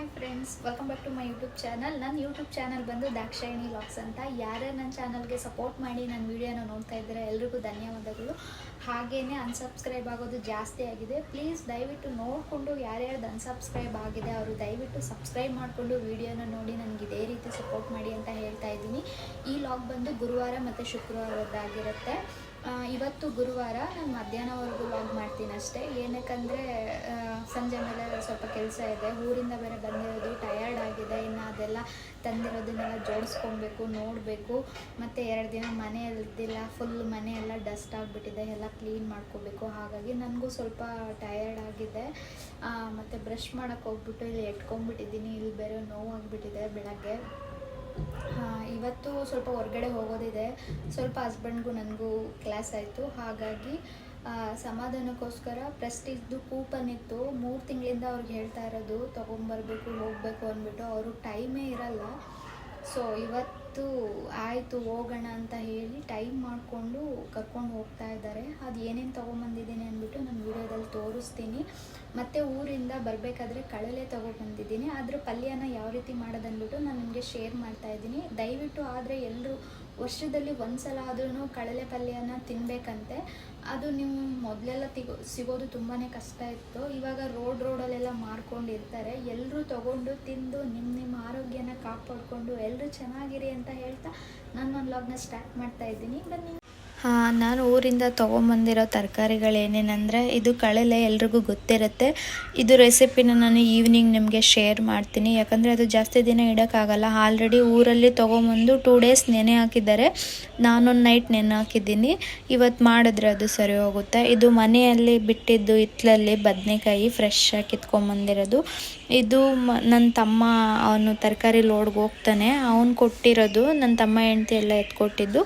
Hi friends welcome back to my YouTube channel ನನ್ನ YouTube channel ಬಂದು Dakshayini LOX ಅಂತ. ಯಾರೇ ನನ್ನ ಚಾನಲ್ಗೆ ಸಪೋರ್ಟ್ ಮಾಡಿ ನನ್ನ ವೀಡಿಯೋನ ನೋಡ್ತಾ ಇದ್ದಾರೆ, ಎಲ್ರಿಗೂ ಧನ್ಯವಾದಗಳು. ಹಾಗೇ ಅನ್ಸಬ್ಸ್ಕ್ರೈಬ್ ಆಗೋದು ಜಾಸ್ತಿ ಆಗಿದೆ. ಪ್ಲೀಸ್ ದಯವಿಟ್ಟು ನೋಡಿಕೊಂಡು ಯಾರ್ಯಾರ್ದು ಅನ್ಸಬ್ಸ್ಕ್ರೈಬ್ ಆಗಿದೆ, ಅವರು ದಯವಿಟ್ಟು ಸಬ್ಸ್ಕ್ರೈಬ್ ಮಾಡಿಕೊಂಡು ವೀಡಿಯೋನ ನೋಡಿ ನನಗೆ ಇದೇ ರೀತಿ ಸಪೋರ್ಟ್ ಮಾಡಿ ಅಂತ ಹೇಳ್ತಾ ಇದ್ದೀನಿ. ಈ ಲಾಗ್ ಬಂದು ಗುರುವಾರ ಮತ್ತು ಶುಕ್ರವಾರದ್ದಾಗಿರುತ್ತೆ ಇವತ್ತು ಗುರುವಾರ ನಾನು ಮಧ್ಯಾಹ್ನವರೆಗೂ ಲಾಗ್ ಮಾಡ್ತೀನಿ ಅಷ್ಟೇ. ಏನಕ್ಕಂದರೆ ಸಂಜೆ ಮೇಲೆ ಸ್ವಲ್ಪ ಕೆಲಸ ಇದೆ. ಊರಿಂದ ಬೇರೆ ಬಂದಿರೋದು ಟಯರ್ಡ್ ಆಗಿದೆ. ಇನ್ನು ಅದೆಲ್ಲ ತಂದಿರೋದನ್ನೆಲ್ಲ ಜೋಡಿಸ್ಕೊಬೇಕು, ನೋಡಬೇಕು. ಮತ್ತು ಎರಡು ದಿನ ಮನೆಯಲ್ಲಿದ್ದಿಲ್ಲ ಫುಲ್ ಮನೆ ಎಲ್ಲ ಡಸ್ಟ್ ಆಗಿಬಿಟ್ಟಿದೆ. ಎಲ್ಲ ಕ್ಲೀನ್ ಮಾಡ್ಕೋಬೇಕು. ಹಾಗಾಗಿ ನನಗೂ ಸ್ವಲ್ಪ ಟಯರ್ಡ್ ಆಗಿದೆ. ಮತ್ತು ಬ್ರಷ್ ಮಾಡೋಕ್ಕೆ ಹೋಗ್ಬಿಟ್ಟು ಇಲ್ಲಿ ಎಟ್ಕೊಂಡ್ಬಿಟ್ಟಿದ್ದೀನಿ ಇಲ್ಲಿ ಬೇರೆ ನೋವಾಗ್ಬಿಟ್ಟಿದೆ ಬೆಳಗ್ಗೆ. ಆ, ಇವತ್ತು ಸ್ವಲ್ಪ ಹೊರಗಡೆ ಹೋಗೋದಿದೆ. ಸ್ವಲ್ಪ ಹಸ್ಬೆಂಡ್ಗೂ ನನಗೂ ಕ್ಲಾಸ್ ಆಯಿತು. ಹಾಗಾಗಿ ಸಮಾಧಾನಕ್ಕೋಸ್ಕರ ಪ್ರೆಸ್ಟೀಜ್ದು ಕೂಪನ್ ಇತ್ತು ಮೂರು ತಿಂಗಳಿಂದ ಅವ್ರಿಗೆ ಹೇಳ್ತಾ ಇರೋದು ತೊಗೊಂಬರ್ಬೇಕು ಹೋಗಬೇಕು ಅಂದ್ಬಿಟ್ಟು. ಅವ್ರಿಗೆ ಟೈಮೇ ಇರಲ್ಲ. ಸೊ ಇವತ್ತು ಆಯಿತು, ಹೋಗೋಣ ಅಂತ ಹೇಳಿ ಟೈಮ್ ಮಾಡಿಕೊಂಡು ಕರ್ಕೊಂಡು ಹೋಗ್ತಾ ಇದ್ದಾರೆ. ಅದು ಏನೇನು ತೊಗೊಂಬಂದಿದ್ದೀನಿ ಅಂದ್ಬಿಟ್ಟು ನಾನು ವೀಡಿಯೋದಲ್ಲಿ ತೋರಿಸ್ತೀನಿ. ಮತ್ತು ಊರಿಂದ ಬರಬೇಕಾದ್ರೆ ಕಳಲೆ ತೊಗೊಬಂದಿದ್ದೀನಿ. ಅದರ ಪಲ್ಯನ ಯಾವ ರೀತಿ ಮಾಡೋದು ಅಂದ್ಬಿಟ್ಟು ನಾನು ನಿಮಗೆ ಶೇರ್ ಮಾಡ್ತಾ ಇದ್ದೀನಿ. ದಯವಿಟ್ಟು ಆದರೆ ಎಲ್ಲರೂ ವರ್ಷದಲ್ಲಿ ಒಂದ್ಸಲ ಆದ್ರೂ ಕಡಲೆ ಪಲ್ಯನ ತಿನ್ನಬೇಕಂತೆ ಅದು ನಿಮ್ಮ ಮೊದಲೆಲ್ಲ ಸಿಗೋದು ತುಂಬಾ ಕಷ್ಟ ಇತ್ತು. ಇವಾಗ ರೋಡ್ ರೋಡಲ್ಲೆಲ್ಲ ಮಾಡ್ಕೊಂಡಿರ್ತಾರೆ. ಎಲ್ಲರೂ ತಗೊಂಡು ತಿಂದು ನಿಮ್ಮ ನಿಮ್ಮ ಆರೋಗ್ಯನ ಕಾಪಾಡಿಕೊಂಡು ಎಲ್ಲರೂ ಚೆನ್ನಾಗಿರಿ ಅಂತ ಹೇಳ್ತಾ ನಾನು ನನ್ನ ಲಾಗ್ನ ಸ್ಟಾರ್ಟ್ ಮಾಡ್ತಾ ಇದ್ದೀನಿ. ಬನ್ನಿ. ಹಾಂ, ನಾನು ಊರಿಂದ ತೊಗೊಂಬಂದಿರೋ ತರಕಾರಿಗಳೇನೇನೆಂದರೆ ಇದು ಕಳಲೆ ಎಲ್ರಿಗೂ ಗೊತ್ತಿರುತ್ತೆ. ಇದು ರೆಸಿಪಿನ ನಾನು ಈವ್ನಿಂಗ್ ನಿಮಗೆ ಶೇರ್ ಮಾಡ್ತೀನಿ. ಯಾಕಂದರೆ ಅದು ಜಾಸ್ತಿ ದಿನ ಇಡೋಕ್ಕಾಗಲ್ಲ. ಆಲ್ರೆಡಿ ಊರಲ್ಲಿ ತೊಗೊಂಬಂದು ಟೂ ಡೇಸ್ ನೆನೆ ಹಾಕಿದ್ದಾರೆ. ನಾನೊಂದು ನೈಟ್ ನೆನೆ ಹಾಕಿದ್ದೀನಿ. ಇವತ್ತು ಮಾಡಿದ್ರೆ ಅದು ಸರಿ ಹೋಗುತ್ತೆ. ಇದು ಮನೆಯಲ್ಲಿ ಬಿಟ್ಟಿದ್ದು ಹಿತ್ತಲಲ್ಲಿ ಬದನೆಕಾಯಿ ಫ್ರೆಶ್ ಆಗಿ ಕಿತ್ಕೊಂಬಂದಿರೋದು. ಇದು ಮ ನನ್ನ ತಮ್ಮ ಅವನು ತರಕಾರಿ ಲೋಡ್ಗೆ ಹೋಗ್ತಾನೆ. ಅವನು ಕೊಟ್ಟಿರೋದು ನನ್ನ ತಮ್ಮ ಹೆಂಡ್ತಿ ಎಲ್ಲ ಎತ್ಕೊಟ್ಟಿದ್ದು.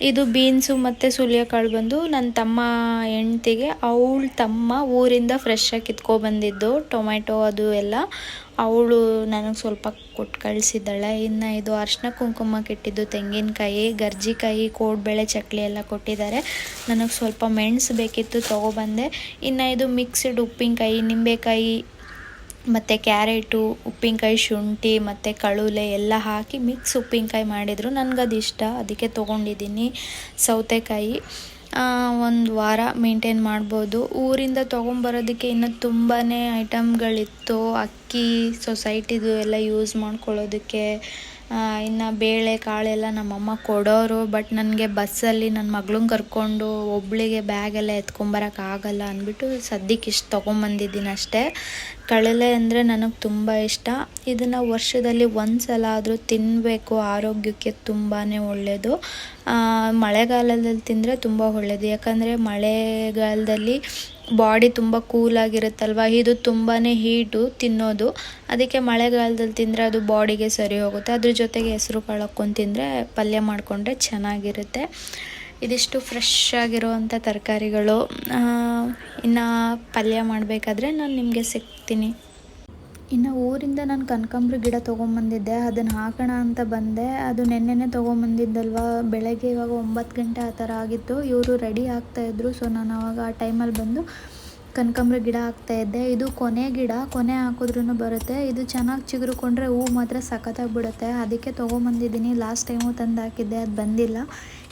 ಇದು ಬೀನ್ಸು ಮತ್ತು ಸುಲಿಯಕಾಳು ಬಂದು ನನ್ನ ತಮ್ಮ ಹೆಂಡ್ತಿಗೆ, ಅವಳು ತಮ್ಮ ಊರಿಂದ ಫ್ರೆಶ್ಶಾಗಿ ಕಿತ್ಕೊಬಂದಿದ್ದು ಟೊಮೆಟೊ ಅದು ಎಲ್ಲ. ಅವಳು ನನಗೆ ಸ್ವಲ್ಪ ಕೊಟ್ಟು ಕಳಿಸಿದ್ದಾಳೆ. ಇನ್ನು ಇದು ಅರ್ಶಿನ ಕುಂಕುಮಕ್ಕೆ ಇಟ್ಟಿದ್ದು ತೆಂಗಿನಕಾಯಿ, ಗರ್ಜಿಕಾಯಿ, ಕೋಡ್ಬೇಳೆ ಚಕ್ಲಿ ಎಲ್ಲ ಕೊಟ್ಟಿದ್ದಾರೆ. ನನಗೆ ಸ್ವಲ್ಪ ಮೆಣಸು ಬೇಕಿತ್ತು ತೊಗೊಬಂದೆ ಇನ್ನು ಇದು ಮಿಕ್ಸ್ಡ್ ಉಪ್ಪಿನಕಾಯಿ, ನಿಂಬೆಕಾಯಿ ಮತ್ತು ಕ್ಯಾರೆಟು, ಉಪ್ಪಿನಕಾಯಿ ಶುಂಠಿ, ಮತ್ತು ಕಳುಲೆ ಎಲ್ಲ ಹಾಕಿ ಮಿಕ್ಸ್ ಉಪ್ಪಿನಕಾಯಿ ಮಾಡಿದರು. ನನಗದು ಇಷ್ಟ ಅದಕ್ಕೆ ತೊಗೊಂಡಿದ್ದೀನಿ ಸೌತೆಕಾಯಿ. ಒಂದು ವಾರ ಮೇಂಟೈನ್ ಮಾಡ್ಬೋದು. ಊರಿಂದ ತೊಗೊಂಬರೋದಕ್ಕೆ ಇನ್ನು ತುಂಬಾ ಐಟಮ್ಗಳಿತ್ತು ಅಕ್ಕಿ ಸೊಸೈಟಿದು ಎಲ್ಲ ಯೂಸ್ ಮಾಡ್ಕೊಳ್ಳೋದಕ್ಕೆ. ಇನ್ನು ಬೇಳೆ, ಕಾಳೆಲ್ಲ ನಮ್ಮಮ್ಮ ಕೊಡೋರು ಬಟ್ ನನಗೆ ಬಸ್ಸಲ್ಲಿ ನನ್ನ ಮಗಳನ್ನ ಕರ್ಕೊಂಡು ಒಬ್ಬಳಿಗೆ ಬ್ಯಾಗೆಲ್ಲ ಎತ್ಕೊಂಬರೋಕ್ಕಾಗಲ್ಲ ಅಂದ್ಬಿಟ್ಟು ಸದ್ಯಕ್ಕೆ ಇಷ್ಟು ತೊಗೊಂಬಂದಿದ್ದೀನಿ ಅಷ್ಟೇ. ಕಳಲೆ ಅಂದರೆ ನನಗೆ ತುಂಬ ಇಷ್ಟ. ಇದನ್ನು ವರ್ಷದಲ್ಲಿ ಒಂದು ಸಲ ಆದರೂ ತಿನ್ನಬೇಕು ಆರೋಗ್ಯಕ್ಕೆ ತುಂಬಾ ಒಳ್ಳೆಯದು ಮಳೆಗಾಲದಲ್ಲಿ ತಿಂದರೆ ತುಂಬ ಒಳ್ಳೆಯದು ಯಾಕಂದರೆ ಮಳೆಗಾಲದಲ್ಲಿ ಬಾಡಿ ತುಂಬ ಕೂಲಾಗಿರುತ್ತಲ್ವ ಇದು ತುಂಬಾ ಹೀಟು ತಿನ್ನೋದು. ಅದಕ್ಕೆ ಮಳೆಗಾಲದಲ್ಲಿ ತಿಂದರೆ ಅದು ಬಾಡಿಗೆ ಸರಿ ಹೋಗುತ್ತೆ. ಅದ್ರ ಜೊತೆಗೆ ಹೆಸರು ಹಾಕ್ಕೊಂಡು ತಿಂದರೆ ಪಲ್ಯ ಮಾಡಿಕೊಂಡ್ರೆ ಚೆನ್ನಾಗಿರುತ್ತೆ. ಇದಿಷ್ಟು ಫ್ರೆಶ್ ಆಗಿರುವಂಥ ತರಕಾರಿಗಳು. ಇನ್ನು ಪಲ್ಯ ಮಾಡಬೇಕಾದ್ರೆ ನಾನು ನಿಮಗೆ ಸಿಗ್ತೀನಿ. ಇನ್ನು ಊರಿಂದ ನಾನು ಕನಕಾಂಬ್ರ ಗಿಡ ತೊಗೊಂಬಂದಿದ್ದೆ ಅದನ್ನು ಹಾಕೋಣ ಅಂತ ಬಂದೆ. ಅದು ನೆನ್ನೆನೇ ತೊಗೊಂಬಂದಿದ್ದಲ್ವ? ಬೆಳಗ್ಗೆ ಇವಾಗ ಒಂಬತ್ತು ಗಂಟೆ ಆ ಥರ ಆಗಿತ್ತು. ಇವರು ರೆಡಿ ಆಗ್ತಾಯಿದ್ರು ಸೊ ನಾನು ಆವಾಗ ಆ ಟೈಮಲ್ಲಿ ಬಂದು ಕನಕಾಂಬ್ರ ಗಿಡ ಹಾಕ್ತಾಯಿದ್ದೆ ಇದು ಕೊನೆ ಗಿಡ, ಕೊನೆ ಹಾಕಿದ್ರೂ ಬರುತ್ತೆ. ಇದು ಚೆನ್ನಾಗಿ ಚಿಗುರುಕೊಂಡ್ರೆ ಹೂವು ಮಾತ್ರ ಸಖತ್ತಾಗಿ ಬಿಡುತ್ತೆ. ಅದಕ್ಕೆ ತೊಗೊಂಬಂದಿದ್ದೀನಿ. ಲಾಸ್ಟ್ ಟೈಮು ತಂದು ಹಾಕಿದ್ದೆ, ಅದು ಬಂದಿಲ್ಲ.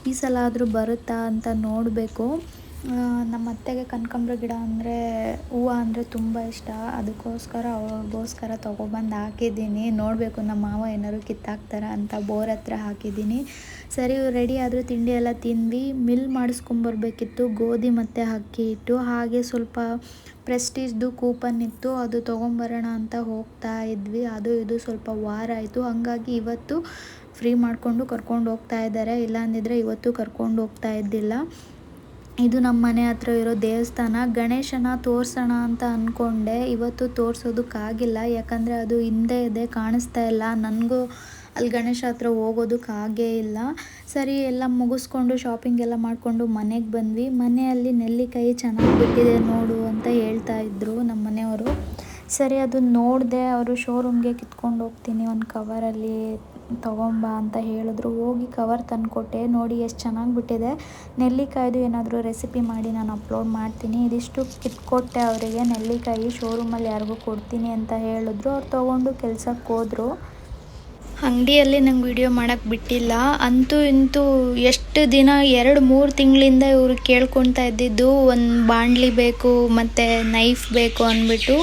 ಈ ಸಲ ಆದರೂ ಬರುತ್ತಾ ಅಂತ ನೋಡಬೇಕು. ನಮ್ಮ ಅತ್ತೆಗೆ ಕನಕಾಂಬ್ರ ಗಿಡ ಅಂದರೆ ಹೂವು ಅಂದರೆ ತುಂಬ ಇಷ್ಟ. ಅದಕ್ಕೋಸ್ಕರ ಅವ್ರಿಗೋಸ್ಕರ ತೊಗೊಬಂದು ಹಾಕಿದ್ದೀನಿ. ನೋಡಬೇಕು ನಮ್ಮ ಮಾವ ಏನಾದ್ರು ಕಿತ್ತಾಕ್ತಾರ ಅಂತ ಬೋರ್ ಹತ್ರ ಹಾಕಿದ್ದೀನಿ. ಸರಿ ರೆಡಿ ಆದರೂ ತಿಂಡಿ ಎಲ್ಲ ತಿಂದ್ವಿ. ಮಿಲ್ ಮಾಡಿಸ್ಕೊಂಬರ್ಬೇಕಿತ್ತು ಗೋಧಿ ಮತ್ತು ಅಕ್ಕಿ ಇಟ್ಟು ಹಾಗೆ ಸ್ವಲ್ಪ ಪ್ರೆಸ್ಟೀಜ್ದು ಕೂಪನ್ ಇತ್ತು. ಅದು ತೊಗೊಂಬರೋಣ ಅಂತ ಹೋಗ್ತಾ ಇದ್ವಿ. ಅದು ಇದು ಸ್ವಲ್ಪ ವಾರ ಆಯಿತು. ಹಂಗಾಗಿ ಇವತ್ತು ಫ್ರೀ ಮಾಡಿಕೊಂಡು ಕರ್ಕೊಂಡು ಹೋಗ್ತಾ ಇದ್ದಾರೆ. ಇಲ್ಲ ಅಂದಿದ್ರೆ ಇವತ್ತು ಕರ್ಕೊಂಡು ಹೋಗ್ತಾ ಇದ್ದಿಲ್ಲ. ಇದು ನಮ್ಮ ಮನೆ ಹತ್ರ ಇರೋ ದೇವಸ್ಥಾನ. ಗಣೇಶನ ತೋರ್ಸೋಣ ಅಂತ ಅಂದ್ಕೊಂಡೆ ಇವತ್ತು ತೋರ್ಸೋದಕ್ಕಾಗಿಲ್ಲ ಯಾಕಂದರೆ ಅದು ಹಿಂದೆ ಇದೆ, ಕಾಣಿಸ್ತಾ ಇಲ್ಲ. ನನಗೂ ಅಲ್ಲಿ ಗಣೇಶ ಹತ್ರ ಹೋಗೋದಕ್ಕಾಗೇ ಇಲ್ಲ. ಸರಿ, ಎಲ್ಲ ಮುಗಿಸ್ಕೊಂಡು ಶಾಪಿಂಗ್ ಎಲ್ಲ ಮಾಡಿಕೊಂಡು ಮನೆಗೆ ಬಂದ್ವಿ. ಮನೆಯಲ್ಲಿ ನೆಲ್ಲಿಕಾಯಿ ಚೆನ್ನಾಗಿ ಬಿಟ್ಟಿದೆ ನೋಡು ಅಂತ ಹೇಳ್ತಾ ಇದ್ರು ನಮ್ಮ ಮನೆಯವರು. ಸರಿ, ಅದು ನೋಡಿದೆ ಅವರು ಶೋರೂಮ್ಗೆ ಕಿತ್ಕೊಂಡು ಹೋಗ್ತೀನಿ ಒಂದು ಕವರಲ್ಲಿ ತೊಗೊಂಬ ಅಂತ ಹೇಳಿದ್ರು. ಹೋಗಿ ಕವರ್ ತಂದುಕೊಟ್ಟೆ. ನೋಡಿ ಎಷ್ಟು ಚೆನ್ನಾಗಿ ಬಿಟ್ಟಿದೆ. ನೆಲ್ಲಿಕಾಯ್ದು ಏನಾದರೂ ರೆಸಿಪಿ ಮಾಡಿ ನಾನು ಅಪ್ಲೋಡ್ ಮಾಡ್ತೀನಿ. ಇದಿಷ್ಟು ಕಿತ್ಕೊಟ್ಟೆ ಅವರಿಗೆ. ನೆಲ್ಲಿಕಾಯಿ ಶೋರೂಮಲ್ಲಿ ಯಾರಿಗೂ ಕೊಡ್ತೀನಿ ಅಂತ ಹೇಳಿದ್ರು. ಅವ್ರು ತೊಗೊಂಡು ಕೆಲಸಕ್ಕೆ ಹೋದರು. ಅಂಗಡಿಯಲ್ಲಿ ನಂಗೆ ವಿಡಿಯೋ ಮಾಡೋಕ್ಕೆ ಬಿಟ್ಟಿಲ್ಲ. ಅಂತೂ ಇಂತೂ ಎಷ್ಟು ದಿನ, ಎರಡು, ಮೂರು ತಿಂಗಳಿಂದ ಇವರು ಕೇಳ್ಕೊತಾ ಇದ್ದಿದ್ದು ಒಂದು ಬಾಂಡ್ಲಿ ಬೇಕು, ಮತ್ತು ನೈಫ್ ಬೇಕು ಅಂದ್ಬಿಟ್ಟು.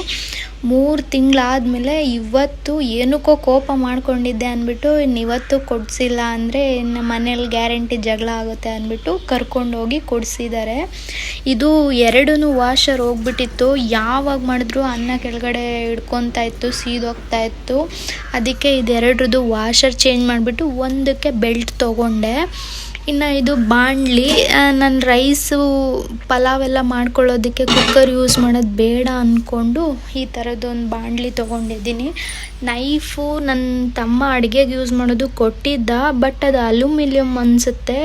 ಮೂರು ತಿಂಗಳಾದಮೇಲೆ ಇವತ್ತು ಏನಕ್ಕೋ ಕೋಪ ಮಾಡ್ಕೊಂಡಿದ್ದೆ ಅಂದ್ಬಿಟ್ಟು ಇವತ್ತು ಕೊಡಿಸಿಲ್ಲ ಅಂದರೆ ಇನ್ನು ಮನೇಲಿ ಗ್ಯಾರಂಟಿ ಜಗಳ ಆಗುತ್ತೆ ಅಂದ್ಬಿಟ್ಟು ಕರ್ಕೊಂಡೋಗಿ ಕೊಡಿಸಿದ್ದಾರೆ. ಇದು ಎರಡೂ ವಾಷರ್ ಹೋಗ್ಬಿಟ್ಟಿತ್ತು ಯಾವಾಗ ಮಾಡಿದ್ರು ಅನ್ನ ಕೆಳಗಡೆ ಹಿಡ್ಕೊತಾ ಇತ್ತು, ಸೀದೋಗ್ತಾ ಇತ್ತು. ಅದಕ್ಕೆ ಇದೆರಡ್ರದ್ದು ವಾಷರ್ ಚೇಂಜ್ ಮಾಡಿಬಿಟ್ಟು ಒಂದಕ್ಕೆ ಬೆಲ್ಟ್ ತೊಗೊಂಡೆ. ಇನ್ನು ಇದು ಬಾಣಲಿ ನಾನು ರೈಸು ಪಲಾವ್ ಎಲ್ಲ ಮಾಡ್ಕೊಳ್ಳೋದಕ್ಕೆ ಕುಕ್ಕರ್ ಯೂಸ್ ಮಾಡೋದು ಬೇಡ ಅಂದ್ಕೊಂಡು ಈ ಥರದ್ದೊಂದು ಬಾಣಲಿ ತೊಗೊಂಡಿದ್ದೀನಿ. ನೈಫು ನನ್ನ ತಮ್ಮ ಅಡುಗೆಗೆ ಯೂಸ್ ಮಾಡೋದು ಕೊಟ್ಟಿದ್ದ ಬಟ್ ಅದು ಅಲ್ಯೂಮಿನಿಯಮ್ ಅನಿಸುತ್ತೆ.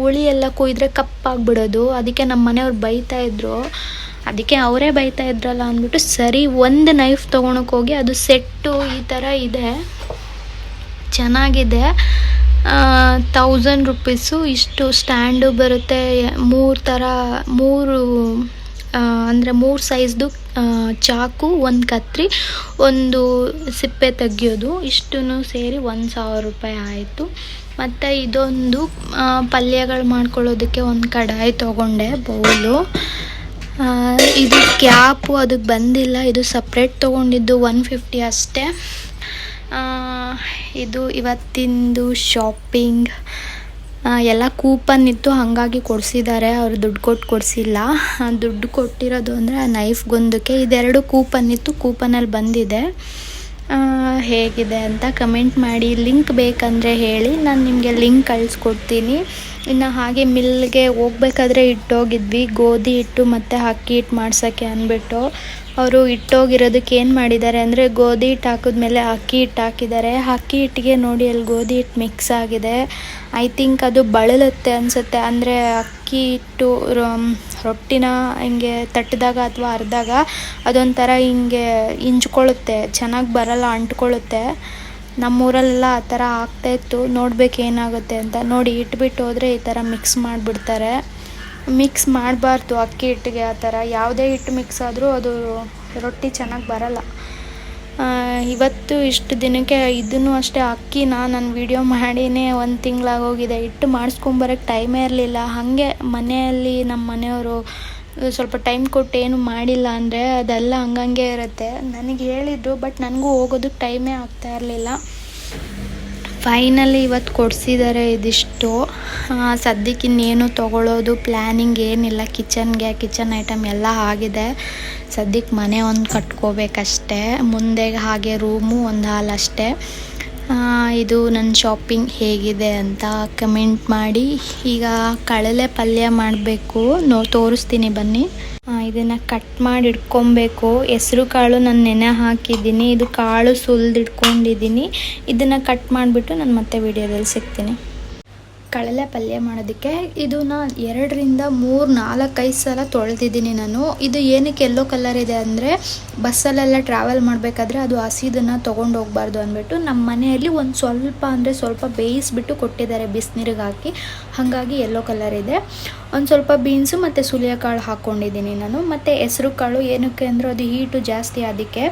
ಹುಳಿ ಎಲ್ಲ ಕುಯ್ದ್ರೆ ಕಪ್ಪಾಗ್ಬಿಡೋದು. ಅದಕ್ಕೆ ನಮ್ಮ ಮನೆಯವ್ರು ಬೈತಾ ಇದ್ರು. ಅದಕ್ಕೆ ಅವರೇ ಬೈತಾ ಇದ್ರಲ್ಲ ಅಂದ್ಬಿಟ್ಟು ಸರಿ, ಒಂದು ನೈಫ್ ತೊಗೊಳಕ್ಕೆ ಹೋಗಿ ಅದು ಸೆಟ್ಟು ಈ ಥರ ಇದೆ. ಚೆನ್ನಾಗಿದೆ. ತೌಸಂಡ್ ರುಪೀಸು ಇಷ್ಟು ಸ್ಟ್ಯಾಂಡು ಬರುತ್ತೆ. ಮೂರು ಥರ ಮೂರು ಅಂದರೆ ಮೂರು ಸೈಜ್ದು ಚಾಕು, ಒಂದು ಕತ್ರಿ, ಒಂದು ಸಿಪ್ಪೆ ತೆಗಿಯೋದು. ಇಷ್ಟು ಸೇರಿ ಒಂದು ಸಾವಿರ ರೂಪಾಯಿ ಆಯಿತು. ಮತ್ತು ಇದೊಂದು ಪಲ್ಯಗಳು ಮಾಡ್ಕೊಳ್ಳೋದಕ್ಕೆ ಒಂದು ಕಡಾಯಿ ತೊಗೊಂಡೆ, ಬೌಲು. ಇದು ಕ್ಯಾಪು ಅದಕ್ಕೆ ಬಂದಿಲ್ಲ. ಇದು ಸಪ್ರೇಟ್ ತೊಗೊಂಡಿದ್ದು ಒನ್ ಫಿಫ್ಟಿ ಅಷ್ಟೇ. ಇದು ಇವತ್ತಿಂದು ಶಾಪಿಂಗ್ ಎಲ್ಲ ಕೂಪನ್ ಇತ್ತು, ಹಾಗಾಗಿ ಕೊಡಿಸಿದ್ದಾರೆ. ಅವರು ದುಡ್ಡು ಕೊಟ್ಟು ಕೊಡಿಸಿಲ್ಲ. ದುಡ್ಡು ಕೊಟ್ಟಿರೋದು ಅಂದರೆ ಆ ನೈಫ್ಗೊಂದಕ್ಕೆ ಇದೆರಡು ಕೂಪನ್ ಇತ್ತು ಕೂಪನಲ್ಲಿ ಬಂದಿದೆ. ಹೇಗಿದೆ ಅಂತ ಕಮೆಂಟ್ ಮಾಡಿ. ಲಿಂಕ್ ಬೇಕಂದರೆ ಹೇಳಿ. ನಾನು ನಿಮಗೆ ಲಿಂಕ್ ಕಳಿಸ್ಕೊಡ್ತೀನಿ. ಇನ್ನು ಹಾಗೆ ಮಿಲ್ಗೆ ಹೋಗ್ಬೇಕಾದ್ರೆ ಇಟ್ಟೋಗಿದ್ವಿ. ಗೋಧಿ ಹಿಟ್ಟು ಮತ್ತು ಅಕ್ಕಿ ಹಿಟ್ಟು ಮಾಡ್ಸೋಕ್ಕೆ ಅಂದ್ಬಿಟ್ಟು. ಅವರು ಇಟ್ಟೋಗಿರೋದಕ್ಕೆ ಏನು ಮಾಡಿದ್ದಾರೆ ಅಂದರೆ ಗೋಧಿ ಹಿಟ್ಟು ಹಾಕಿದ್ಮೇಲೆ ಅಕ್ಕಿ ಹಿಟ್ಟು ಹಾಕಿದ್ದಾರೆ. ಅಕ್ಕಿ ಹಿಟ್ಟಿಗೆ ನೋಡಿ ಅಲ್ಲಿ ಗೋಧಿ ಹಿಟ್ಟು ಮಿಕ್ಸ್ ಆಗಿದೆ. ಐ ಥಿಂಕ್ ಅದು ಬಳಲುತ್ತೆ ಅನಿಸುತ್ತೆ. ಅಂದರೆ ಅಕ್ಕಿ ಹಿಟ್ಟು ರೊಟ್ಟಿನ ಹಿಂಗೆ ತಟ್ಟಿದಾಗ ಅಥವಾ ಅರ್ದಾಗ ಅದೊಂಥರ ಹಿಂಗೆ ಇಂಜ್ಕೊಳ್ಳುತ್ತೆ. ಚೆನ್ನಾಗಿ ಬರಲ್ಲ, ಅಂಟ್ಕೊಳ್ಳುತ್ತೆ. ನಮ್ಮೂರಲ್ಲೆಲ್ಲ ಆ ಥರ ಆಗ್ತಾಯಿತ್ತು ನೋಡ್ಬೇಕು ಏನಾಗುತ್ತೆ ಅಂತ. ನೋಡಿ, ಇಟ್ಬಿಟ್ಟು ಹೋದರೆ ಈ ಥರ ಮಿಕ್ಸ್ ಮಾಡಿಬಿಡ್ತಾರೆ. ಮಿಕ್ಸ್ ಮಾಡಬಾರ್ದು ಅಕ್ಕಿ ಹಿಟ್ಟಿಗೆ ಆ ಥರ. ಯಾವುದೇ ಹಿಟ್ಟು ಮಿಕ್ಸ್ ಆದರೂ ಅದು ರೊಟ್ಟಿ ಚೆನ್ನಾಗಿ ಬರಲ್ಲ. ಇವತ್ತು ಇಷ್ಟು ದಿನಕ್ಕೆ ಇದನ್ನು ಅಷ್ಟೇ ಅಕ್ಕಿನ ನಾನು ವೀಡಿಯೋ ಮಾಡಿನೇ ಒಂದು ತಿಂಗಳಾಗೋಗಿದೆ ಹಿಟ್ಟು ಮಾಡಿಸ್ಕೊಂಬರಕ್ಕೆ ಟೈಮೇ ಇರಲಿಲ್ಲ. ಹಾಗೆ ಮನೆಯಲ್ಲಿ ನಮ್ಮ ಮನೆಯವರು ಸ್ವಲ್ಪ ಟೈಮ್ ಕೊಟ್ಟು ಏನು ಮಾಡಿಲ್ಲ ಅಂದರೆ ಅದೆಲ್ಲ ಹಂಗಂಗೆ ಇರುತ್ತೆ. ನನಗೆ ಹೇಳಿದ್ರು ಬಟ್ ನನಗೂ ಹೋಗೋದಕ್ಕೆ ಟೈಮೇ ಆಗ್ತಾ ಇರಲಿಲ್ಲ. ಫೈನಲಿ ಇವತ್ತು ಕೊಡಿಸಿದ್ದಾರೆ ಇದಿಷ್ಟು. ಸದ್ಯಕ್ಕೆ ಇನ್ನೇನು ತೊಗೊಳ್ಳೋದು ಪ್ಲ್ಯಾನಿಂಗ್ ಏನಿಲ್ಲ. ಕಿಚನ್ಗೆ ಕಿಚನ್ ಐಟಮ್ ಎಲ್ಲ ಆಗಿದೆ. ಸದ್ಯಕ್ಕೆ ಮನೆ ಒಂದು ಕಟ್ಕೋಬೇಕಷ್ಟೇ. ಮುಂದೆ ಹಾಗೆ ರೂಮು ಒಂದು ಹಾಲ್ ಅಷ್ಟೇ. ಇದು ನನ್ನ ಶಾಪಿಂಗ್ ಹೇಗಿದೆ ಅಂತ ಕಮೆಂಟ್ ಮಾಡಿ. ಈಗ ಕಳಲೆ ಪಲ್ಯ ಮಾಡಬೇಕು. ನೋ, ತೋರಿಸ್ತೀನಿ ಬನ್ನಿ. ಇದನ್ನು ಕಟ್ ಮಾಡಿ ಇಟ್ಕೊಬೇಕು. ಹೆಸ್ರು ಕಾಳು ನಾನು ನೆನೆ ಹಾಕಿದ್ದೀನಿ. ಇದು ಕಾಳು ಸುಲಿದಿಟ್ಕೊಂಡಿದ್ದೀನಿ. ಇದನ್ನು ಕಟ್ ಮಾಡಿಬಿಟ್ಟು ನಾನು ಮತ್ತೆ ವಿಡಿಯೋದಲ್ಲಿ ಸಿಗ್ತೀನಿ. ಕಳಲೆ ಪಲ್ಯ ಮಾಡೋದಕ್ಕೆ. ಇದನ್ನ ಎರಡರಿಂದ ಮೂರು ನಾಲ್ಕೈದು ಸಲ ತೊಳೆದಿದ್ದೀನಿ ನಾನು. ಇದು ಏನಕ್ಕೆ ಎಲ್ಲೋ ಕಲರ್ ಇದೆ ಅಂದರೆ ಬಸ್ಸಲ್ಲೆಲ್ಲ ಟ್ರಾವೆಲ್ ಮಾಡಬೇಕಾದ್ರೆ ಅದು ಹಸಿದನ್ನು ತೊಗೊಂಡು ಹೋಗ್ಬಾರ್ದು ಅಂದ್ಬಿಟ್ಟು ನಮ್ಮ ಮನೆಯಲ್ಲಿ ಒಂದು ಸ್ವಲ್ಪ ಅಂದರೆ ಸ್ವಲ್ಪ ಬೇಯಿಸ್ಬಿಟ್ಟು ಕೊಟ್ಟಿದ್ದಾರೆ ಬಿಸಿನೀರಿಗೆ ಹಾಕಿ. ಹಾಗಾಗಿ ಎಲ್ಲೋ ಕಲರ್ ಇದೆ. ಒಂದು ಸ್ವಲ್ಪ ಬೀನ್ಸು ಮತ್ತು ಸುಲಿಯ ಕಾಳು ಹಾಕ್ಕೊಂಡಿದ್ದೀನಿ ನಾನು. ಮತ್ತು ಹೆಸರು ಕಾಳು ಏನಕ್ಕೆ ಅಂದರೆ ಅದು ಹೀಟು ಜಾಸ್ತಿ ಅದಕ್ಕೆ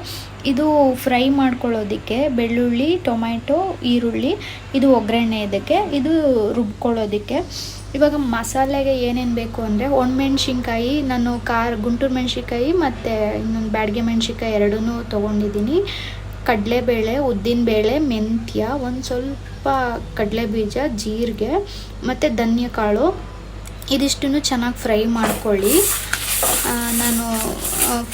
ಇದು ಫ್ರೈ ಮಾಡ್ಕೊಳ್ಳೋದಕ್ಕೆ ಬೆಳ್ಳುಳ್ಳಿ, ಟೊಮ್ಯಾಟೊ, ಈರುಳ್ಳಿ, ಇದು ಒಗ್ಗರಣೆ ಇದಕ್ಕೆ, ಇದು ರುಬ್ಕೊಳ್ಳೋದಕ್ಕೆ. ಇವಾಗ ಮಸಾಲೆಗೆ ಏನೇನು ಬೇಕು ಅಂದರೆ ಒಣಮೆಣ್ಸಿನ್ಕಾಯಿ, ನಾನು ಖಾರ, ಗುಂಟೂರು ಮೆಣ್ಸಿನ್ಕಾಯಿ ಮತ್ತು ಇನ್ನೊಂದು ಬ್ಯಾಡಗೆ ಮೆಣ್ಸಿನ್ಕಾಯಿ ಎರಡೂ ತೊಗೊಂಡಿದ್ದೀನಿ. ಕಡಲೆಬೇಳೆ, ಉದ್ದಿನಬೇಳೆ, ಮೆಂತ್ಯ, ಒಂದು ಸ್ವಲ್ಪ ಕಡಲೆ ಬೀಜ ಜೀರಿಗೆ ಮತ್ತು ಧನ್ಯಕಾಳು. ಇದಿಷ್ಟನ್ನು ಚೆನ್ನಾಗಿ ಫ್ರೈ ಮಾಡ್ಕೊಳ್ಳಿ. ನಾನು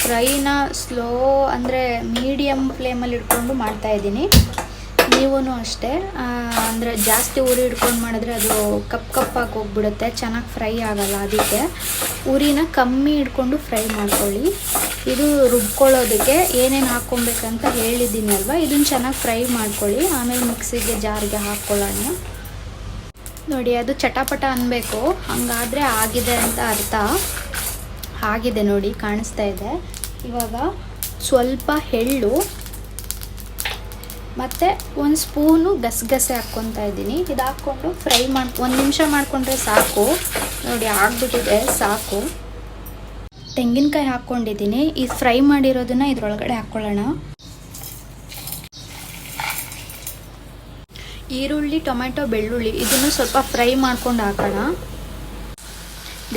ಫ್ರೈನ ಸ್ಲೋ ಅಂದರೆ ಮೀಡಿಯಮ್ ಫ್ಲೇಮಲ್ಲಿ ಇಟ್ಕೊಂಡು ಮಾಡ್ತಾಯಿದ್ದೀನಿ ನೀವೂ ಅಷ್ಟೇ. ಅಂದರೆ ಜಾಸ್ತಿ ಉರಿ ಹಿಡ್ಕೊಂಡು ಮಾಡಿದ್ರೆ ಅದು ಕಪ್ ಕಪ್ಪಾಗಿ ಹೋಗ್ಬಿಡುತ್ತೆ. ಚೆನ್ನಾಗಿ ಫ್ರೈ ಆಗಲ್ಲ ಅದಕ್ಕೆ. ಉರಿನ ಕಮ್ಮಿ ಇಟ್ಕೊಂಡು ಫ್ರೈ ಮಾಡ್ಕೊಳ್ಳಿ. ಇದು ರುಬ್ಕೊಳ್ಳೋದಕ್ಕೆ ಏನೇನು ಹಾಕ್ಕೊಬೇಕಂತ ಹೇಳಿದ್ದೀನಿ ಅಲ್ವಾ? ಇದನ್ನು ಚೆನ್ನಾಗಿ ಫ್ರೈ ಮಾಡ್ಕೊಳ್ಳಿ. ಆಮೇಲೆ ಮಿಕ್ಸಿಗೆ ಜಾರಿಗೆ ಹಾಕ್ಕೊಳ್ಳೋಣ. ನೋಡಿ, ಅದು ಚಟಪಟ ಅನ್ನಬೇಕು ಹಂಗಾದರೆ ಆಗಿದೆ ಅಂತ ಅರ್ಥ. ಆಗಿದೆ ನೋಡಿ, ಕಾಣಿಸ್ತಾ ಇದೆ. ಇವಾಗ ಸ್ವಲ್ಪ ಎಳ್ಳು ಮತ್ತು ಒಂದು ಸ್ಪೂನು ಗಸಗಸೆ ಹಾಕ್ಕೊತಾ ಇದ್ದೀನಿ. ಇದು ಹಾಕ್ಕೊಂಡು ಫ್ರೈ ಮಾಡಿ, ಒಂದು ನಿಮಿಷ ಮಾಡಿಕೊಂಡ್ರೆ ಸಾಕು. ನೋಡಿ, ಆಗ್ಬಿಟ್ಟಿದೆ, ಸಾಕು. ತೆಂಗಿನಕಾಯಿ ಹಾಕ್ಕೊಂಡಿದ್ದೀನಿ. ಇದು ಫ್ರೈ ಮಾಡಿರೋದನ್ನ ಇದರೊಳಗಡೆ ಹಾಕ್ಕೊಳ್ಳೋಣ ಈರುಳ್ಳಿ ಟೊಮೆಟೊ ಬೆಳ್ಳುಳ್ಳಿ, ಇದನ್ನು ಸ್ವಲ್ಪ ಫ್ರೈ ಮಾಡ್ಕೊಂಡು ಹಾಕೋಣ.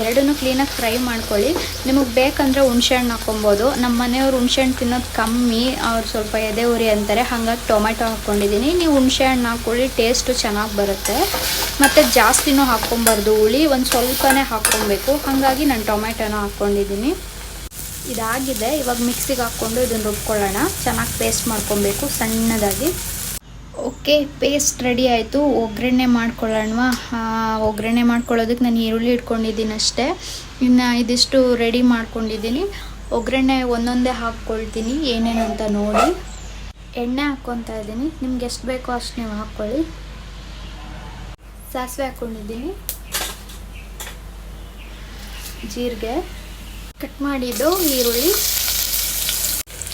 ಎರಡನ್ನೂ ಕ್ಲೀನಾಗಿ ಫ್ರೈ ಮಾಡ್ಕೊಳ್ಳಿ. ನಿಮಗೆ ಬೇಕಂದರೆ ಹುಣ್ಸೆಹಣ್ಣು ಹಾಕ್ಕೊಬೋದು. ನಮ್ಮ ಮನೆಯವ್ರು ಹುಣ್ಸೆಹಣ್ಣು ತಿನ್ನೋದು ಕಮ್ಮಿ. ಅವ್ರು ಸ್ವಲ್ಪ ಎದೆ ಉರಿ ಅಂತಾರೆ. ಹಾಗಾಗಿ ಟೊಮೆಟೊ ಹಾಕ್ಕೊಂಡಿದ್ದೀನಿ ನೀವು ಹುಣ್ಸೆಹಣ್ಣು ಹಾಕ್ಕೊಳ್ಳಿ. ಟೇಸ್ಟು ಚೆನ್ನಾಗಿ ಬರುತ್ತೆ. ಮತ್ತು ಜಾಸ್ತಿನೂ ಹಾಕ್ಕೊಬಾರ್ದು. ಹುಳಿ ಒಂದು ಸ್ವಲ್ಪನೇ ಹಾಕ್ಕೊಬೇಕು. ಹಾಗಾಗಿ ನಾನು ಟೊಮೆಟೊನ ಹಾಕ್ಕೊಂಡಿದ್ದೀನಿ ಇದಾಗಿದೆ. ಇವಾಗ ಮಿಕ್ಸಿಗೆ ಹಾಕ್ಕೊಂಡು ಇದನ್ನು ರುಬ್ಕೊಳ್ಳೋಣ. ಚೆನ್ನಾಗಿ ಪೇಸ್ಟ್ ಮಾಡ್ಕೊಬೇಕು ಸಣ್ಣದಾಗಿ. ಓಕೆ ಪೇಸ್ಟ್ ರೆಡಿ ಆಯಿತು. ಒಗ್ಗರಣೆ ಮಾಡ್ಕೊಳ್ಳೋಣವಾ ಒಗ್ಗರಣೆ ಮಾಡ್ಕೊಳ್ಳೋದಕ್ಕೆ ನಾನು ಈರುಳ್ಳಿ ಇಟ್ಕೊಂಡಿದ್ದೀನಿ ಅಷ್ಟೇ. ಇನ್ನು ಇದಿಷ್ಟು ರೆಡಿ ಮಾಡ್ಕೊಂಡಿದ್ದೀನಿ. ಒಗ್ಗರಣೆ ಒಂದೊಂದೇ ಹಾಕ್ಕೊಳ್ತೀನಿ. ಏನೇನು ಅಂತ ನೋಡಿ. ಎಣ್ಣೆ ಹಾಕ್ಕೊತಾ ಇದ್ದೀನಿ. ನಿಮ್ಗೆ ಎಷ್ಟು ಬೇಕೋ ಅಷ್ಟು ನೀವು ಹಾಕ್ಕೊಳ್ಳಿ. ಸಾಸಿವೆ ಹಾಕ್ಕೊಂಡಿದ್ದೀನಿ. ಜೀರಿಗೆ. ಕಟ್ ಮಾಡಿದ್ದು ಈರುಳ್ಳಿ.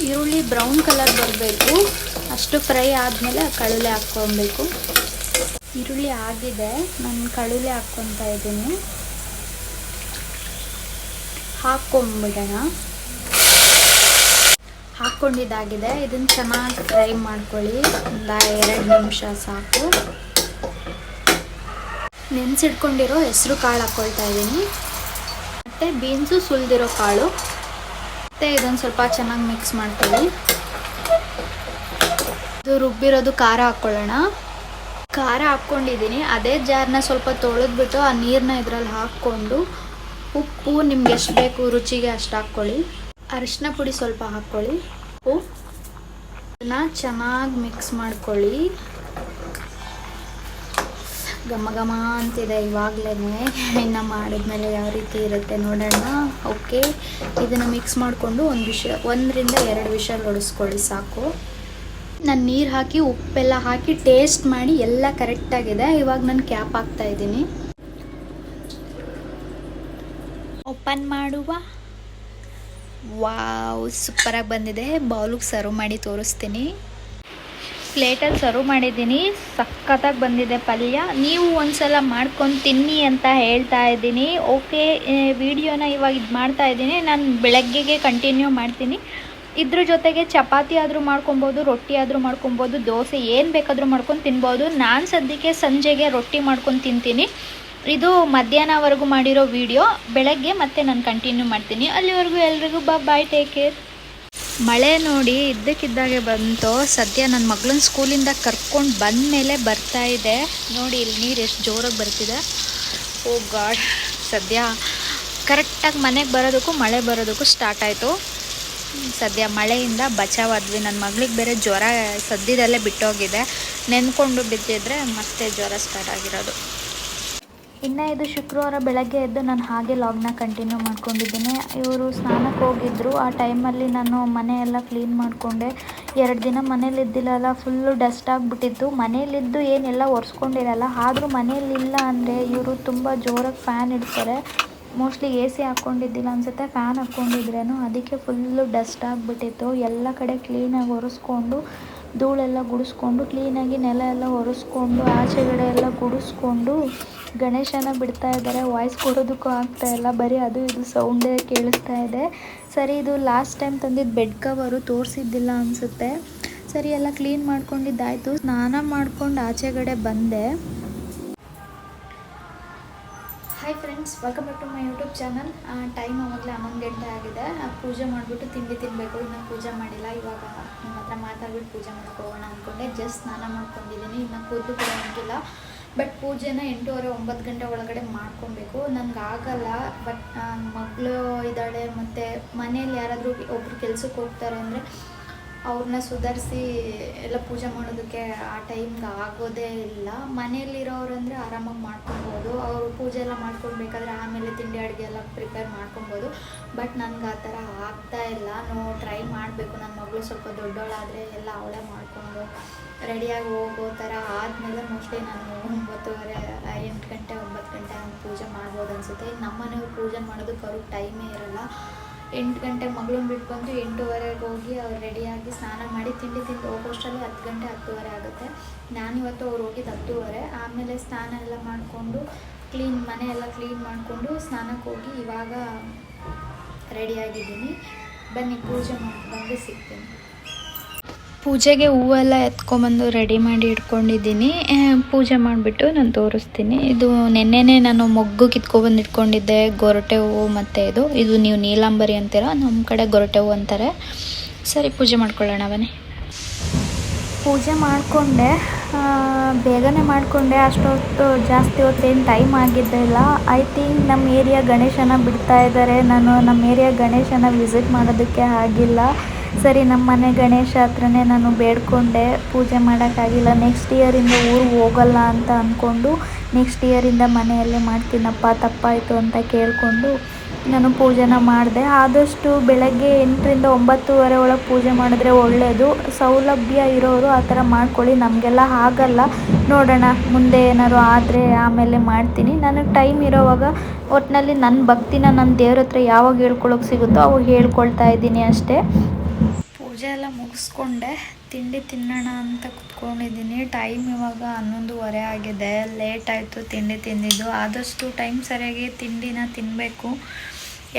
ಈರುಳ್ಳಿ ಬ್ರೌನ್ ಕಲರ್ ಬರಬೇಕು. ಅಷ್ಟು ಫ್ರೈ ಆದಮೇಲೆ ಕಳುಲೆ ಹಾಕ್ಕೊಬೇಕು. ಈರುಳ್ಳಿ ಆಗಿದೆ. ನಾನು ಕಳುಲೆ ಹಾಕ್ಕೊತಾ ಇದ್ದೀನಿ. ಹಾಕ್ಕೊಂಬಿಡೋಣ. ಹಾಕ್ಕೊಂಡಿದ್ದಾಗಿದೆ. ಇದನ್ನು ಚೆನ್ನಾಗಿ ಫ್ರೈ ಮಾಡ್ಕೊಳ್ಳಿ. ಒಂದು ಎರಡು ನಿಮಿಷ ಸಾಕು. ನೆನೆಸಿಟ್ಕೊಂಡಿರೋ ಹೆಸರು ಕಾಳು ಹಾಕ್ಕೊಳ್ತಾ ಇದ್ದೀನಿ. ಮತ್ತು ಬೀನ್ಸು ಸುಲಿದಿರೋ ಕಾಳು. ಮತ್ತು ಇದೊಂದು ಸ್ವಲ್ಪ ಚೆನ್ನಾಗಿ ಮಿಕ್ಸ್ ಮಾಡ್ಕೊಳ್ಳಿ. ಇದು ರುಬ್ಬಿರೋದು ಖಾರ ಹಾಕ್ಕೊಳ್ಳೋಣ. ಖಾರ ಹಾಕ್ಕೊಂಡಿದ್ದೀನಿ. ಅದೇ ಜಾರ್ನ ಸ್ವಲ್ಪ ತೊಳೆದ್ಬಿಟ್ಟು ಆ ನೀರನ್ನ ಇದರಲ್ಲಿ ಹಾಕ್ಕೊಂಡು ಉಪ್ಪು ನಿಮ್ಗೆ ಎಷ್ಟು ಬೇಕು ರುಚಿಗೆ ಅಷ್ಟು ಹಾಕ್ಕೊಳ್ಳಿ. ಅರಿಶಿನ ಪುಡಿ ಸ್ವಲ್ಪ ಹಾಕ್ಕೊಳ್ಳಿ. ಉಪ್ಪು. ಇದನ್ನ ಚೆನ್ನಾಗಿ ಮಿಕ್ಸ್ ಮಾಡ್ಕೊಳ್ಳಿ. ಘಮ ಘಮ ಅಂತಿದೆ ಇವಾಗಲೇ ಇನ್ನು ಮಾಡಿದ್ಮೇಲೆ ಯಾವ ರೀತಿ ಇರುತ್ತೆ ನೋಡೋಣ. ಓಕೆ ಇದನ್ನು ಮಿಕ್ಸ್ ಮಾಡಿಕೊಂಡು ಒಂದು ವಿಷ ಒಂದರಿಂದ ಎರಡು ವಿಷಲ್ ಹೊಡಿಸ್ಕೊಳ್ಳಿ ಸಾಕು. ನಾನು ನೀರು ಹಾಕಿ, ಉಪ್ಪೆಲ್ಲ ಹಾಕಿ ಟೇಸ್ಟ್ ಮಾಡಿ ಎಲ್ಲ ಕರೆಕ್ಟಾಗಿದೆ ಇವಾಗ ನಾನು ಕ್ಯಾಪ್ ಹಾಕ್ತಾ ಇದ್ದೀನಿ. ಓಪನ್ ಮಾಡುವ. ವಾವ್ ಸೂಪರಾಗಿ ಬಂದಿದೆ. ಬೌಲಿಗೆ ಸರ್ವ್ ಮಾಡಿ ತೋರಿಸ್ತೀನಿ. ಪ್ಲೇಟಲ್ಲಿ ಸರ್ವ್ ಮಾಡಿದ್ದೀನಿ. ಸಖತ್ತಾಗಿ ಬಂದಿದೆ ಪಲ್ಯ. ನೀವು ಒಂದ್ಸಲ ಮಾಡ್ಕೊಂಡು ತಿನ್ನಿ ಅಂತ ಹೇಳ್ತಾ ಇದ್ದೀನಿ. ಓಕೆ ವಿಡಿಯೋನ ಇವಾಗ ಇದು ಮಾಡ್ತಾ ಇದ್ದೀನಿ. ನಾನು ಬೆಳಗ್ಗೆಗೆ ಕಂಟಿನ್ಯೂ ಮಾಡ್ತೀನಿ. ಇದ್ರ ಜೊತೆಗೆ ಚಪಾತಿ ಆದರೂ ಮಾಡ್ಕೊಬೋದು, ರೊಟ್ಟಿ ಆದರೂ ಮಾಡ್ಕೊಬೋದು, ದೋಸೆ ಏನು ಬೇಕಾದರೂ ಮಾಡ್ಕೊಂಡು ತಿನ್ಬೋದು. ನಾನು ಸದ್ಯಕ್ಕೆ ಸಂಜೆಗೆ ರೊಟ್ಟಿ ಮಾಡ್ಕೊಂಡು ತಿಂತೀನಿ. ಇದು ಮಧ್ಯಾಹ್ನವರೆಗೂ ಮಾಡಿರೋ ವಿಡಿಯೋ. ಬೆಳಗ್ಗೆ ಮತ್ತೆ ನಾನು ಕಂಟಿನ್ಯೂ ಮಾಡ್ತೀನಿ. ಅಲ್ಲಿವರೆಗೂ ಎಲ್ರಿಗೂ ಬಾ ಬಾಯ್ ಟೇಕ್ ಕೇರ್ ಮಳೆ ನೋಡಿ ಇದ್ದಕ್ಕಿದ್ದಾಗೆ ಬಂತು, ಸದ್ಯ ನನ್ನ ಮಗಳನ್ನ ಸ್ಕೂಲಿಂದ ಕರ್ಕೊಂಡು ಬಂದ ಮೇಲೆ ಬರ್ತಾ ಇದೆ. ನೋಡಿ ಇಲ್ಲಿ ನೀರು ಎಷ್ಟು ಜೋರಾಗಿ ಬರ್ತಿದೆ. ಓ ಗಾಡ್ ಸದ್ಯ ಕರೆಕ್ಟಾಗಿ ಮನೆಗೆ ಬರೋದಕ್ಕೂ ಮಳೆ ಬರೋದಕ್ಕೂ ಸ್ಟಾರ್ಟ್ ಆಯಿತು. ಸದ್ಯ ಮಳೆಯಿಂದ ಬಚಾವಾದ್ವಿ. ನನ್ನ ಮಗಳಿಗೆ ಬೇರೆ ಜ್ವರ ಸದ್ಯದಲ್ಲೇ ಬಿಟ್ಟೋಗಿದೆ. ನೆನ್ಕೊಂಡು ಬಿದ್ದಿದ್ರೆ ಮತ್ತೆ ಜ್ವರ ಸ್ಟಾರ್ಟ್ ಆಗಿರೋದು. ಇನ್ನು ಇದು ಶುಕ್ರವಾರ ಬೆಳಗ್ಗೆ ಎದ್ದು ನಾನು ಹಾಗೆ ಲಾಗ್ನ ಕಂಟಿನ್ಯೂ ಮಾಡ್ಕೊಂಡಿದ್ದೀನಿ. ಇವರು ಸ್ನಾನಕ್ಕೆ ಹೋಗಿದ್ದರು ಆ ಟೈಮಲ್ಲಿ ನಾನು ಮನೆಯೆಲ್ಲ ಕ್ಲೀನ್ ಮಾಡಿಕೊಂಡೆ. ಎರಡು ದಿನ ಮನೇಲಿ ಇದ್ದಿಲ್ಲಲ್ಲ ಫುಲ್ಲು ಡಸ್ಟ್ ಆಗಿಬಿಟ್ಟಿತ್ತು. ಮನೇಲಿದ್ದು ಏನೆಲ್ಲ ಒರೆಸ್ಕೊಂಡಿರಲ್ಲ. ಆದರೂ ಮನೇಲಿಲ್ಲ ಅಂದರೆ ಇವರು ತುಂಬ ಜೋರಾಗಿ ಫ್ಯಾನ್ ಇಡ್ತಾರೆ. ಮೋಸ್ಟ್ಲಿ ಎ ಸಿ ಹಾಕ್ಕೊಂಡಿದ್ದಿಲ್ಲ ಅನಿಸುತ್ತೆ ಫ್ಯಾನ್ ಹಾಕ್ಕೊಂಡಿದ್ರೇನು ಅದಕ್ಕೆ ಫುಲ್ಲು ಡಸ್ಟ್ ಆಗಿಬಿಟ್ಟಿತ್ತು. ಎಲ್ಲ ಕಡೆ ಕ್ಲೀನಾಗಿ ಒರೆಸ್ಕೊಂಡು, ಧೂಳೆಲ್ಲ ಗುಡಿಸ್ಕೊಂಡು ಕ್ಲೀನಾಗಿ ನೆಲ ಎಲ್ಲ ಒರೆಸ್ಕೊಂಡು ಆಚೆಗಡೆ ಎಲ್ಲ ಗುಡಿಸ್ಕೊಂಡು, ಗಣೇಶನ ಬಿಡ್ತಾ ಇದ್ದಾರೆ. ವಾಯ್ಸ್ ಕೊಡೋದಕ್ಕೂ ಆಗ್ತಾ ಇಲ್ಲ. ಬರೀ ಅದು ಇದು ಸೌಂಡೇ ಕೇಳಿಸ್ತಾ ಇದೆ. ಸರಿ, ಇದು ಲಾಸ್ಟ್ ಟೈಮ್ ತಂದಿದ್ದು ಬೆಡ್ ಕವರು ತೋರಿಸಿದ್ದಿಲ್ಲ ಅನಿಸುತ್ತೆ. ಸರಿ, ಎಲ್ಲ ಕ್ಲೀನ್ ಮಾಡ್ಕೊಂಡಿದ್ದಾಯಿತು. ಸ್ನಾನ ಮಾಡ್ಕೊಂಡು ಆಚೆಗಡೆ ಬಂದೆ. Friends welcome back to my YouTube channel time ಆವಾಗಲೇ ಹನ್ನೊಂದು ಗಂಟೆ ಆಗಿದೆ. ಪೂಜೆ ಮಾಡಿಬಿಟ್ಟು ತಿಂಡಿ ತಿನ್ನಬೇಕು ಇನ್ನೂ ಪೂಜೆ ಮಾಡಿಲ್ಲ. ಇವಾಗ ನಿಮ್ಮ ಹತ್ರ ಮಾತಾಡ್ಬಿಟ್ಟು ಪೂಜೆ ಮಾಡಕ್ಕೆ ಹೋಗೋಣ ಅಂದ್ಕೊಂಡೆ ಜಸ್ಟ್ ಸ್ನಾನ ಮಾಡ್ಕೊಂಡಿದ್ದೀನಿ. ಇನ್ನು ಕೂದಲು ಕೂಡ ಹೋಗಿಲ್ಲ ಬಟ್ ಪೂಜೆನ ಎಂಟೂವರೆ, ಒಂಬತ್ತು ಗಂಟೆ ಒಳಗಡೆ ಮಾಡ್ಕೊಬೇಕು. ನನಗೆ ಆಗಲ್ಲ. ಬಟ್ ಮಗಳು ಇದ್ದಾಳೆ. ಮತ್ತು ಮನೇಲಿ ಯಾರಾದರೂ ಒಬ್ರು ಕೆಲ್ಸಕ್ಕೆ ಹೋಗ್ತಾರೆ ಅಂದರೆ ಅವ್ರನ್ನ ಸುಧಾರಿಸಿ ಎಲ್ಲ ಪೂಜೆ ಮಾಡೋದಕ್ಕೆ ಆ ಟೈಮ್ಗೆ ಆಗೋದೇ ಇಲ್ಲ. ಮನೆಯಲ್ಲಿರೋರು ಅಂದರೆ ಆರಾಮಾಗಿ ಮಾಡ್ಕೊಬೋದು. ಅವರು ಪೂಜೆ ಎಲ್ಲ ಮಾಡ್ಕೊಳ್ಬೇಕಾದ್ರೆ ಆಮೇಲೆ ತಿಂಡಿ, ಅಡುಗೆ ಎಲ್ಲ ಪ್ರಿಪೇರ್ ಮಾಡ್ಕೊಬೋದು. ಬಟ್ ನನಗೆ ಆ ಥರ ಆಗ್ತಾ ಇಲ್ಲ. ನೋ ಟ್ರೈ ಮಾಡಬೇಕು. ನನ್ನ ಮಗಳು ಸ್ವಲ್ಪ ದೊಡ್ಡವಳಾದರೆ ಎಲ್ಲ ಅವಳೇ ಮಾಡಿಕೊಂಡು ರೆಡಿಯಾಗಿ ಹೋಗೋ ಥರ ಆದಮೇಲೆ ಮೋಸ್ಟ್ಲಿ ನಾನು ಒಂಬತ್ತುವರೆ, ಎಂಟು ಗಂಟೆ, ಒಂಬತ್ತು ಗಂಟೆ ಪೂಜೆ ಮಾಡ್ಬೋದು ಅನಿಸುತ್ತೆ. ನಮ್ಮ ಮನೆಯವ್ರು ಪೂಜೆ ಮಾಡೋದಕ್ಕೆ ಅವ್ರಿಗೆ ಟೈಮೇ ಇರಲ್ಲ. ಎಂಟು ಗಂಟೆ ಮಗಳನ್ನ ಬಿಟ್ಟು ಬಂದು ಎಂಟೂವರೆಗೆ ಹೋಗಿ ಅವ್ರು ರೆಡಿಯಾಗಿ ಸ್ನಾನ ಮಾಡಿ ತಿಂಡಿ ತಿಂದು ಹೋಗೋಷ್ಟರಲ್ಲಿ ಹತ್ತು ಗಂಟೆ ಹತ್ತುವರೆ ಆಗುತ್ತೆ. ನಾನಿವತ್ತು ಅವ್ರು ಹೋಗಿದ್ದು ಹತ್ತುವರೆ. ಆಮೇಲೆ ಸ್ನಾನ ಎಲ್ಲ ಮಾಡಿಕೊಂಡು ಕ್ಲೀನ್ ಮನೆ ಎಲ್ಲ ಕ್ಲೀನ್ ಮಾಡಿಕೊಂಡು ಸ್ನಾನಕ್ಕೆ ಹೋಗಿ ಇವಾಗ ರೆಡಿಯಾಗಿದ್ದೀನಿ ಬನ್ನಿ ಪೂಜೆ ಮಾಡಿ ಬಂದು ಸಿಗ್ತೀನಿ. ಪೂಜೆಗೆ ಹೂವೆಲ್ಲ ಎತ್ಕೊಂಬಂದು ರೆಡಿ ಮಾಡಿ ಇಟ್ಕೊಂಡಿದ್ದೀನಿ. ಪೂಜೆ ಮಾಡಿಬಿಟ್ಟು ನಾನು ತೋರಿಸ್ತೀನಿ. ಇದು ನೆನ್ನೆನೇ ನಾನು ಮೊಗ್ಗು ಕಿತ್ಕೊಬಂದು ಇಟ್ಕೊಂಡಿದ್ದೆ, ಗೊರಟೆ ಹೂವು ಮತ್ತು ಇದು. ಇದು ನೀವು ನೀಲಾಂಬರಿ ಅಂತೀರ? ನಮ್ಮ ಕಡೆ ಗೊರಟೆ ಹೂವು ಅಂತಾರೆ. ಸರಿ, ಪೂಜೆ ಮಾಡ್ಕೊಳ್ಳೋಣ, ಬನ್ನಿ. ಪೂಜೆ ಮಾಡಿಕೊಂಡೆ. ಬೇಗನೆ ಮಾಡಿಕೊಂಡೆ. ಅಷ್ಟೊತ್ತು ಜಾಸ್ತಿ ಹೊತ್ತೇನು ಟೈಮ್ ಆಗಿದ್ದಿಲ್ಲ ಐ ಥಿಂಕ್ ನಮ್ಮ ಏರಿಯಾ ಗಣೇಶನ ಬಿಡ್ತಾ ಇದ್ದಾರೆ ನಾನು ನಮ್ಮ ಏರಿಯಾ ಗಣೇಶನ ವಿಸಿಟ್ ಮಾಡೋದಕ್ಕೆ ಆಗಿಲ್ಲ. ಸರಿ, ನಮ್ಮ ಮನೆ ಗಣೇಶ ಹತ್ರನೇ ನಾನು ಬೇಡ್ಕೊಂಡೆ, ಪೂಜೆ ಮಾಡೋಕ್ಕಾಗಿಲ್ಲ. ನೆಕ್ಸ್ಟ್ ಇಯರಿಂದ ಊರಿಗೆ ಹೋಗಲ್ಲ ಅಂತ ಅಂದ್ಕೊಂಡು ನೆಕ್ಸ್ಟ್ ಇಯರಿಂದ ಮನೆಯಲ್ಲೇ ಮಾಡ್ತೀನಪ್ಪ, ತಪ್ಪಾಯಿತು ಅಂತ ಕೇಳಿಕೊಂಡು ನಾನು ಪೂಜೆನ ಮಾಡಿದೆ. ಆದಷ್ಟು ಬೆಳಗ್ಗೆ ಎಂಟರಿಂದ ಒಂಬತ್ತುವರೆ ಒಳಗೆ ಪೂಜೆ ಮಾಡಿದ್ರೆ ಒಳ್ಳೆಯದು ಸೌಲಭ್ಯ ಇರೋರು ಆ ಥರ ಮಾಡ್ಕೊಳ್ಳಿ, ನಮಗೆಲ್ಲ ಆಗಲ್ಲ. ನೋಡೋಣ, ಮುಂದೆ ಏನಾದ್ರು ಆದರೆ ಆಮೇಲೆ ಮಾಡ್ತೀನಿ. ನನಗೆ ಟೈಮ್ ಇರೋವಾಗ ಒಟ್ಟಿನಲ್ಲಿ ನನ್ನ ಭಕ್ತಿನ ನನ್ನ ದೇವ್ರ ಹತ್ರ ಯಾವಾಗ ಹೇಳ್ಕೊಳಕ್ಕೆ ಸಿಗುತ್ತೋ ಅವಾಗ ಹೇಳ್ಕೊಳ್ತಾ ಇದ್ದೀನಿ ಅಷ್ಟೇ. ಪೂಜೆ ಎಲ್ಲ ಮುಗಿಸ್ಕೊಂಡೆ. ತಿಂಡಿ ತಿನ್ನೋಣ ಅಂತ ಕುತ್ಕೊಂಡಿದ್ದೀನಿ. ಟೈಮ್ ಇವಾಗ ಹನ್ನೊಂದುವರೆ ಆಗಿದೆ. ಲೇಟ್ ಆಯಿತು, ತಿಂಡಿ ತಿಂದಿದ್ದು. ಆದಷ್ಟು ಟೈಮ್ ಸರಿಯಾಗಿ ತಿಂಡಿನ ತಿನ್ನಬೇಕು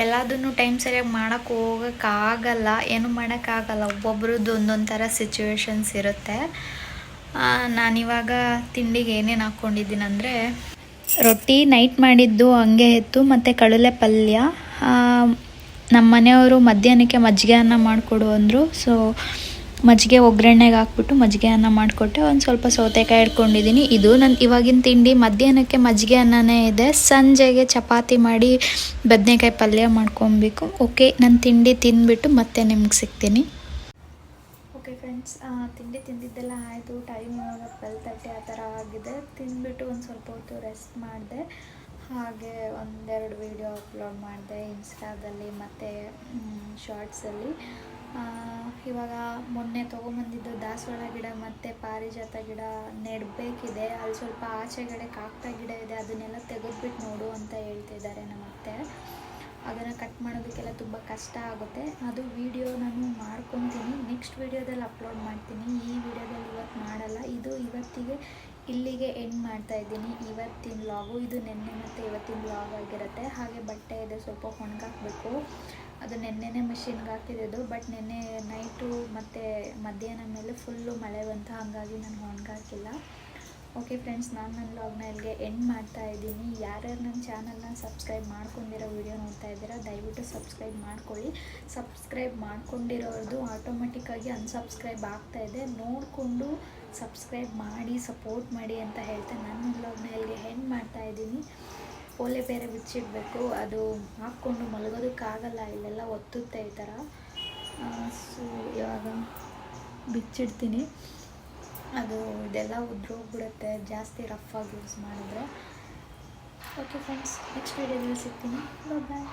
ಎಲ್ಲದನ್ನು ಟೈಮ್ ಸರಿಯಾಗಿ ಮಾಡೋಕ್ಕೆ ಹೋಗೋಕ್ಕಾಗಲ್ಲ ಏನು ಮಾಡೋಕ್ಕಾಗಲ್ಲ ಒಬ್ಬೊಬ್ರದ್ದು ಒಂದೊಂದು ಥರ ಸಿಚುವೇಶನ್ಸ್ ಇರುತ್ತೆ ನಾನಿವಾಗ ತಿಂಡಿಗೆ ಏನೇನು ಹಾಕ್ಕೊಂಡಿದ್ದೀನಿ ಅಂದರೆ, ರೊಟ್ಟಿ ನೈಟ್ ಮಾಡಿದ್ದು ಹಂಗೆ ಇತ್ತು. ಮತ್ತು ಕಡಲೆ ಪಲ್ಯ. ನಮ್ಮ ಮನೆಯವರು ಮಧ್ಯಾಹ್ನಕ್ಕೆ ಮಜ್ಜಿಗೆ ಅನ್ನ ಮಾಡಿಕೊಡು ಅಂದರು. ಸೊ ಮಜ್ಜಿಗೆ ಒಗ್ಗರಣೆಗೆ ಹಾಕ್ಬಿಟ್ಟು ಮಜ್ಜಿಗೆ ಅನ್ನ ಮಾಡಿಕೊಟ್ಟೆ. ಒಂದು ಸ್ವಲ್ಪ ಸೌತೆಕಾಯಿ ಇಟ್ಕೊಂಡಿದ್ದೀನಿ ಇದು ನನ್ನ ಇವಾಗಿನ ತಿಂಡಿ. ಮಧ್ಯಾಹ್ನಕ್ಕೆ ಮಜ್ಜಿಗೆ ಅನ್ನನೇ ಇದೆ. ಸಂಜೆಗೆ ಚಪಾತಿ ಮಾಡಿ ಬದನೆಕಾಯಿ ಪಲ್ಯ ಮಾಡ್ಕೊಬೇಕು. ಓಕೆ ನನ್ನ ತಿಂಡಿ ತಿಂದ್ಬಿಟ್ಟು ಮತ್ತೆ ನಿಮ್ಗೆ ಸಿಗ್ತೀನಿ. ಓಕೆ ಫ್ರೆಂಡ್ಸ್ ತಿಂಡಿ ತಿಂದಿದ್ದೆಲ್ಲ ಆಯಿತು. ಟೈಮ್ ಟ್ವೆಲ್ ತರ್ಟಿ ಆ ಥರ ಆಗಿದೆ. ತಿಂದ್ಬಿಟ್ಟು ಒಂದು ಸ್ವಲ್ಪ ಹೊತ್ತು ರೆಸ್ಟ್ ಮಾಡಿದೆ. ಹಾಗೆ ಒಂದೆರಡು ವೀಡಿಯೋ ಅಪ್ಲೋಡ್ ಮಾಡಿದೆ ಇನ್ಸ್ಟಾದಲ್ಲಿ ಮತ್ತು ಶಾರ್ಟ್ಸಲ್ಲಿ ಇವಾಗ ಮೊನ್ನೆ ತೊಗೊಂಬಂದಿದ್ದು ದಾಸವಾಳ ಗಿಡ ಮತ್ತು ಪಾರಿಜಾತ ಗಿಡ ನೆಡಬೇಕಿದೆ. ಅಲ್ಲಿ ಸ್ವಲ್ಪ ಆಚೆಗಡೆ ಕಾಕ್ಟ ಗಿಡ ಇದೆ, ಅದನ್ನೆಲ್ಲ ತೆಗೆದುಬಿಟ್ಟು ನೋಡು ಅಂತ ಹೇಳ್ತಿದ್ದಾರೆ ನಮ್ಮ ಅತ್ತೆ. ಅದನ್ನು ಕಟ್ ಮಾಡೋದಕ್ಕೆಲ್ಲ ತುಂಬ ಕಷ್ಟ ಆಗುತ್ತೆ. ಅದು ವಿಡಿಯೋ ನಾನು ಮಾಡ್ಕೊತೀನಿ. ನೆಕ್ಸ್ಟ್ ವಿಡಿಯೋದಲ್ಲಿ ಅಪ್ಲೋಡ್ ಮಾಡ್ತೀನಿ. ಈ ವಿಡಿಯೋದಲ್ಲಿ ಇವತ್ತು ಮಾಡಲ್ಲ. ಇದು ಇವತ್ತಿಗೆ ಇಲ್ಲಿಗೆ ಎಂಡ್ ಮಾಡ್ತಾ ಇದ್ದೀನಿ. ಇವತ್ತಿನ ವ್ಲಾಗು ಇದು ನಿನ್ನೆ ಮತ್ತು ಇವತ್ತಿನ ವ್ಲಾಗ್ ಆಗಿರುತ್ತೆ. ಹಾಗೆ ಬಟ್ಟೆ ಇದೆ, ಸ್ವಲ್ಪ ಒಣಗಾಕಬೇಕು. ಅದು ನೆನ್ನೆನೇ ಮಿಷಿನ್ಗೆ ಹಾಕಿದ್ದು ಬಟ್ ನೆನ್ನೆ ನೈಟು ಮತ್ತು ಮಧ್ಯಾಹ್ನ ಮೇಲೆ ಫುಲ್ಲು ಮಳೆ ಬಂತು. ಹಾಗಾಗಿ ನಾನು ಒಣಗಾಕಿಲ್ಲ. ಓಕೆ ಫ್ರೆಂಡ್ಸ್ ನಾನು ನನ್ನ ವ್ಲಾಗ್ನ ಇಲ್ಲಿಗೆ ಎಂಡ್ ಮಾಡ್ತಾ ಇದ್ದೀನಿ. ಯಾರ್ಯಾರು ನನ್ನ ಚಾನಲ್ನ ಸಬ್ಸ್ಕ್ರೈಬ್ ಮಾಡ್ಕೊಂಡಿರೋ ವಿಡಿಯೋ ನೋಡ್ತಾ ಇದ್ದೀರಾ, ದಯವಿಟ್ಟು ಸಬ್ಸ್ಕ್ರೈಬ್ ಮಾಡ್ಕೊಳ್ಳಿ. ಸಬ್ಸ್ಕ್ರೈಬ್ ಮಾಡ್ಕೊಂಡಿರೋದು ಆಟೋಮೆಟಿಕ್ಕಾಗಿ ಅನ್ಸಬ್ಸ್ಕ್ರೈಬ್ ಆಗ್ತಾಯಿದೆ ನೋಡಿಕೊಂಡು ಸಬ್ಸ್ಕ್ರೈಬ್ ಮಾಡಿ, ಸಪೋರ್ಟ್ ಮಾಡಿ ಅಂತ ಹೇಳ್ತಾ ನನ್ನ ಬ್ಲಾಗ್ನ ಇಲ್ಲಿಗೆ ಎಂಡ್ ಮಾಡ್ತಾ ಇದ್ದೀನಿ. ಓಲೆ ಬೇರೆ ಬಿಚ್ಚಿಡಬೇಕು. ಅದು ಹಾಕ್ಕೊಂಡು ಮಲಗೋದಕ್ಕಾಗಲ್ಲ, ಇಲ್ಲೆಲ್ಲ ಒತ್ತುತ್ತೆ ಈ ಥರ. ಸೊ ಇವಾಗ ಬಿಚ್ಚಿಡ್ತೀನಿ. ಅದು ಇದೆಲ್ಲ ಉದ್ರೋಗ್ಬಿಡುತ್ತೆ, ಜಾಸ್ತಿ ರಫ್ ಆಗಿ ಯೂಸ್ ಮಾಡಿದ್ರೆ. ಓಕೆ ಫ್ರೆಂಡ್ಸ್ ನೆಕ್ಸ್ಟ್ ವೀಡಿಯೋದಲ್ಲಿ ಸಿಗ್ತೀನಿ. ಬಾಯ್